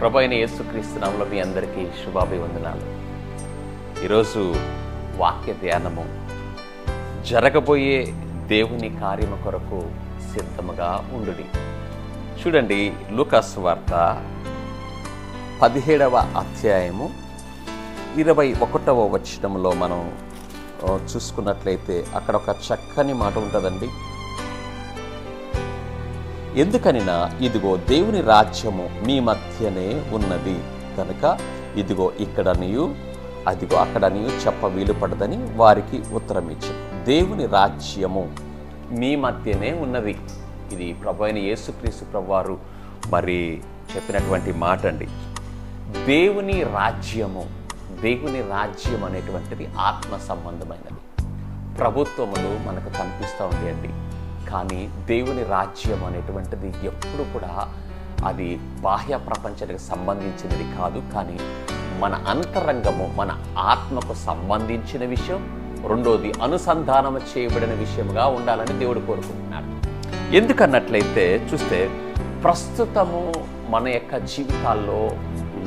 ప్రభు అయిన యేసుక్రీస్తునామంలో మీ అందరికీ శుభాభివందనాలు. ఈరోజు వాక్య ధ్యానము జరగబోయే దేవుని కార్యము కొరకు సిద్ధముగా ఉండుడి. చూడండి లూకాస్ వార్త పదిహేడవ అధ్యాయము ఇరవై ఒకటవ వచనంలో మనం చూసుకున్నట్లయితే అక్కడ ఒక చక్కని మాట ఉంటుందండి. ఎందుకనినా ఇదిగో దేవుని రాజ్యము మీ మధ్యనే ఉన్నది. కనుక ఇదిగో ఇక్కడనియు అదిగో అక్కడనియు చెప్ప వీలు పడదని వారికి ఉత్తరం ఇచ్చారు దేవుని రాజ్యము మీ మధ్యనే ఉన్నది. ఇది ప్రభు అయిన యేసుక్రీస్తు ప్రభువారు మరి చెప్పినటువంటి మాట అండి దేవుని రాజ్యము దేవుని రాజ్యం అనేటువంటిది ఆత్మ సంబంధమైనది. ప్రభుత్వములు మనకు కనిపిస్తూ అండి కానీ దేవుని రాజ్యం అనేటువంటిది ఎప్పుడు కూడా అది బాహ్య ప్రపంచానికి సంబంధించినది కాదు. కానీ మన అంతరంగము మన ఆత్మకు సంబంధించిన విషయం రెండోది అనుసంధానం చేయబడిన విషయముగా ఉండాలని దేవుడు కోరుకుంటున్నాడు. ఎందుకన్నట్లయితే చూస్తే ప్రస్తుతము మన యొక్క జీవితాల్లో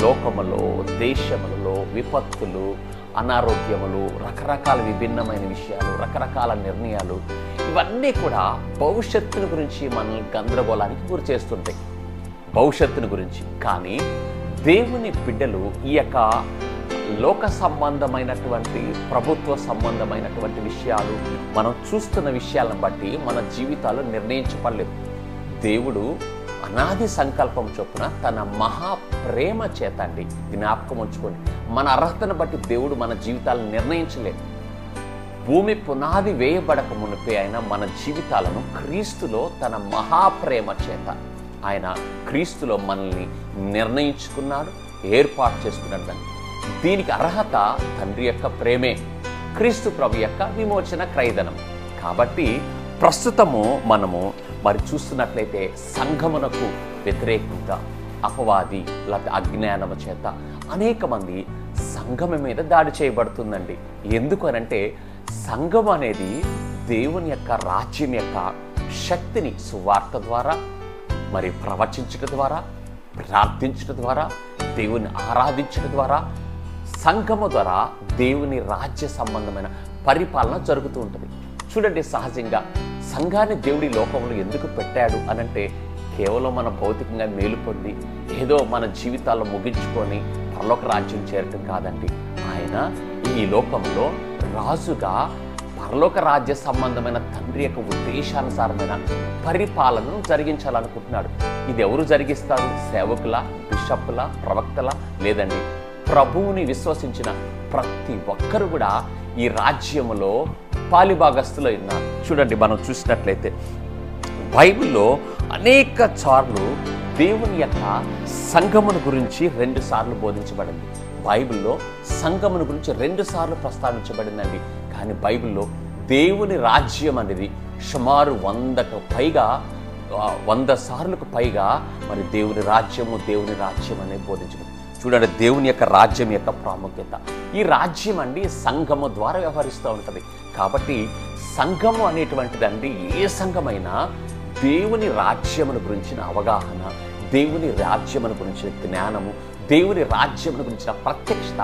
లోకములో దేశములలో విపత్తులు అనారోగ్యములు రకరకాల విభిన్నమైన విషయాలు రకరకాల నిర్ణయాలు ఇవన్నీ కూడా భవిష్యత్తును గురించి మనల్ని గందరగోళానికి గురి చేస్తుంటాయి. భవిష్యత్తును గురించి. కానీ దేవుని బిడ్డలు ఈ యొక్క లోక సంబంధమైనటువంటి ప్రభుత్వ సంబంధమైనటువంటి విషయాలు మనం చూస్తున్న విషయాలను బట్టి మన జీవితాలు నిర్ణయించబడలేదు. దేవుడు అనాది సంకల్పం చొప్పున తన మహా ప్రేమ చేత అండి జ్ఞాపకం ఉంచుకొని మన అర్హతను బట్టి దేవుడు మన జీవితాలను నిర్ణయించలేదు. భూమి పునాది వేయబడక మునిపే ఆయన మన జీవితాలను క్రీస్తులో తన మహాప్రేమ చేత ఆయన క్రీస్తులో మనల్ని నిర్ణయించుకున్నాడు ఏర్పాటు చేసుకున్నాడు. దీనికి అర్హత తండ్రి యొక్క ప్రేమే క్రీస్తు ప్రభు యొక్క విమోచన క్రైదనం కాబట్టి ప్రస్తుతము మనము మరి చూస్తున్నట్లయితే సంఘమునకు వ్యతిరేకంగా అపవాది లేకపోతే అజ్ఞానము చేత అనేక మంది సంఘం మీద దాడి చేయబడుతుందండి. ఎందుకు అనంటే సంఘం అనేది దేవుని యొక్క రాజ్యం యొక్క శక్తిని సువార్త ద్వారా మరి ప్రవచించడం ద్వారా ప్రార్థించడం ద్వారా దేవుని ఆరాధించడం ద్వారా సంఘము ద్వారా దేవుని రాజ్య సంబంధమైన పరిపాలన జరుగుతూ ఉంటుంది. చూడండి సహజంగా సంఘాన్ని దేవుడి లోకంలో ఎందుకు పెట్టాడు అనంటే కేవలం మన భౌతికంగా మేలు పొంది ఏదో మన జీవితాల్లో ముగించుకొని పరలోక రాజ్యం చేరటం కాదండి. ఆయన ఈ లోకంలో రాజుగా పరలోక రాజ్య సంబంధమైన తండ్రి యొక్క ఉద్దేశానుసారమైన పరిపాలనను జరిగించాలనుకుంటున్నాడు. ఇది ఎవరు జరిగిస్తారు? సేవకుల బిషప్ల ప్రవక్తల లేదండి? ప్రభువుని విశ్వసించిన ప్రతి ఒక్కరు కూడా ఈ రాజ్యములో పాలిభాగస్తులు ఉన్నారు చూడండి మనం చూసినట్లయితే బైబిల్లో అనేక సార్లు దేవుని యొక్క సంగమును గురించి రెండు సార్లు బోధించబడింది. బైబిల్లో సంగమును గురించి రెండు సార్లు ప్రస్తావించబడిందండి. కానీ బైబిల్లో దేవుని రాజ్యం అనేది సుమారు వందకు పైగా వంద సార్లకు పైగా మరి దేవుని రాజ్యము దేవుని రాజ్యం అనేది బోధించబడింది. చూడండి దేవుని యొక్క రాజ్యం యొక్క ప్రాముఖ్యత. ఈ రాజ్యం అండి సంఘము ద్వారా వ్యవహరిస్తూ ఉంటుంది. కాబట్టి సంఘము అనేటువంటిదండి ఏ సంఘమైనా దేవుని రాజ్యమును గురించిన అవగాహన దేవుని రాజ్యమును గురించిన జ్ఞానము దేవుని రాజ్యమును గురించిన ప్రత్యక్షత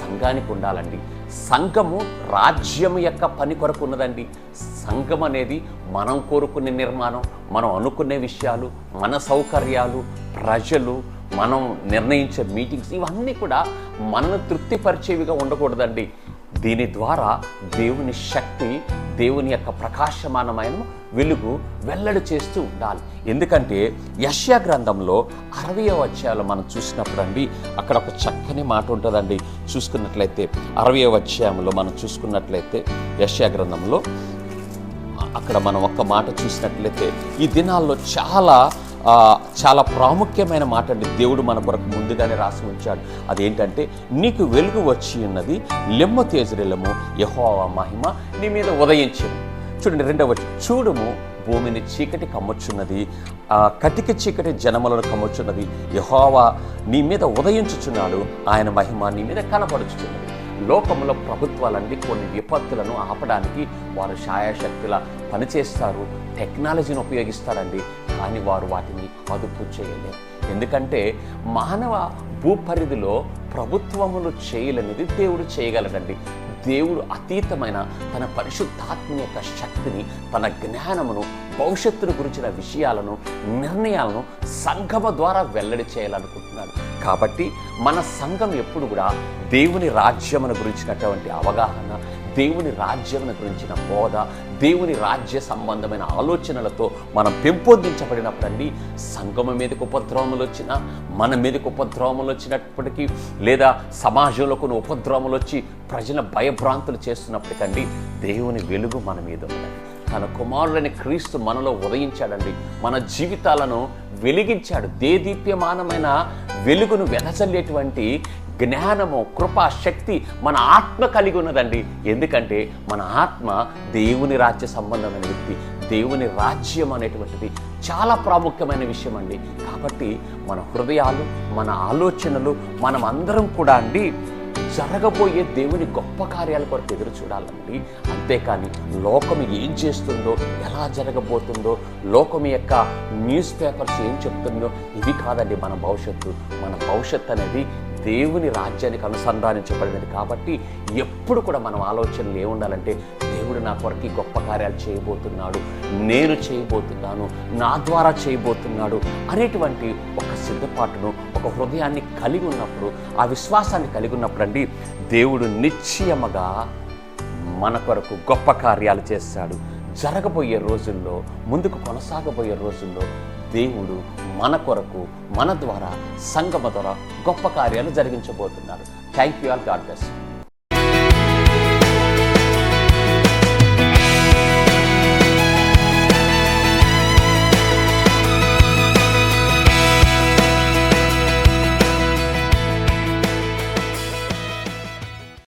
సంఘానికి ఉండాలండి. సంఘము రాజ్యం యొక్క పని కొరకు ఉన్నదండి. సంఘం అనేది మనం కోరుకునే నిర్మాణం మనం అనుకునే విషయాలు మన సౌకర్యాలు ప్రజలు మనం నిర్ణయించే మీటింగ్స్ ఇవన్నీ కూడా మనను తృప్తిపరిచేవిగా ఉండకూడదండి. దీని ద్వారా దేవుని శక్తి దేవుని యొక్క ప్రకాశమానమైన వెలుగు వెల్లడి చేస్తూ ఉండాలి. ఎందుకంటే యశ్యా గ్రంథంలో అరవై అధ్యాయంలో మనం చూసినప్పుడు అండి అక్కడ ఒక చక్కని మాట ఉంటుందండి. చూసుకున్నట్లయితే అరవై అధ్యాయంలో మనం చూసుకున్నట్లయితే యష్యా గ్రంథంలో అక్కడ మనం ఒక్క మాట చూసినట్లయితే ఈ దినాల్లో చాలా చాలా ప్రాముఖ్యమైన మాట అండి. దేవుడు మన కొరకు ముందుగానే రాసి ఉంచాడు. అదేంటంటే నీకు వెలుగు వచ్చి ఉన్నది లెమ్మ తేజరిలము యహోవా మహిమ నీ మీద ఉదయించింది చూడండి రెండవ చూడము భూమిని చీకటి కమ్ముచున్నది కటిక చీకటి జనములను కమ్ముచున్నది. యహోవా నీ మీద ఉదయించుచున్నాడు ఆయన మహిమ నీ మీద కనపడుచుచున్నది లోకంలో ప్రభుత్వాలన్నీ కొన్ని విపత్తులను ఆపడానికి వారు ఛాయాశక్తుల పనిచేస్తారు. టెక్నాలజీని ఉపయోగిస్తారండి. కానీ వారు వాటిని అదుపు చేయలేరు. ఎందుకంటే మానవ భూపరిధిలో ప్రభుత్వములు చేయలేనిది దేవుడు చేయగలడండి. దేవుడు అతీతమైన తన పరిశుద్ధాత్మ యొక్క శక్తిని తన జ్ఞానమును భవిష్యత్తును గురించిన విషయాలను నిర్ణయాలను సంఘమ ద్వారా వెల్లడి చేయాలనుకుంటున్నాడు. కాబట్టి మన సంఘం ఎప్పుడు కూడా దేవుని రాజ్యమును గురించినటువంటి అవగాహన దేవుని రాజ్యమును గురించిన బోధ దేవుని రాజ్య సంబంధమైన ఆలోచనలతో మనం పెంపొందించబడినప్పుడండి సంగమ మీదకు ఉపద్రవములు వచ్చినా మన మీదకు ఉపద్రవములు వచ్చినప్పటికీ లేదా సమాజంలో కొన్ని ఉపద్రవములు వచ్చి ప్రజల భయభ్రాంతులు చేస్తున్నప్పటికండి దేవుని వెలుగు మన మీద ఉన్నది. తన కుమారుడైన క్రీస్తు మనలో ఉదయించాడండి. మన జీవితాలను వెలిగించాడు. దేదీప్యమానమైన వెలుగును వెదజల్లేటువంటి జ్ఞానము కృప శక్తి మన ఆత్మ కలిగి ఉన్నదండి. ఎందుకంటే మన ఆత్మ దేవుని రాజ్య సంబంధమైన వ్యక్తి. దేవుని రాజ్యం అనేటువంటిది చాలా ప్రాముఖ్యమైన విషయం అండి కాబట్టి మన హృదయాలు మన ఆలోచనలు మనం అందరం కూడా అండి జరగబోయే దేవుని గొప్ప కార్యాల కొరకు ఎదురు చూడాలండి. అంతేకాని లోకం ఏం చేస్తుందో ఎలా జరగబోతుందో లోకం యొక్క న్యూస్ పేపర్స్ ఏం చెప్తుందో ఇవి కాదండి మన భవిష్యత్తు. మన భవిష్యత్తు అనేది దేవుని రాజ్యానికి అనుసంధానించబడినది కాబట్టి ఎప్పుడు కూడా మనం ఆలోచనలు ఏముండాలంటే దేవుడు నా కొరకు గొప్ప కార్యాలు చేయబోతున్నాడు నేను చేయబోతున్నాను నా ద్వారా చేయబోతున్నాడు అనేటువంటి ఒక సిద్ధపాటును ఒక హృదయాన్ని కలిగి ఉన్నప్పుడు ఆ విశ్వాసాన్ని కలిగి ఉన్నప్పుడు అండి దేవుడు నిశ్చయముగా మన కొరకు గొప్ప కార్యాలు చేస్తాడు. జరగబోయే రోజుల్లో ముందుకు కొనసాగబోయే రోజుల్లో దేవుడు మన కొరకు మన ద్వారా సంగమ ద్వారా గొప్ప కార్యాలు జరిగించబోతున్నారు. Thank you all God bless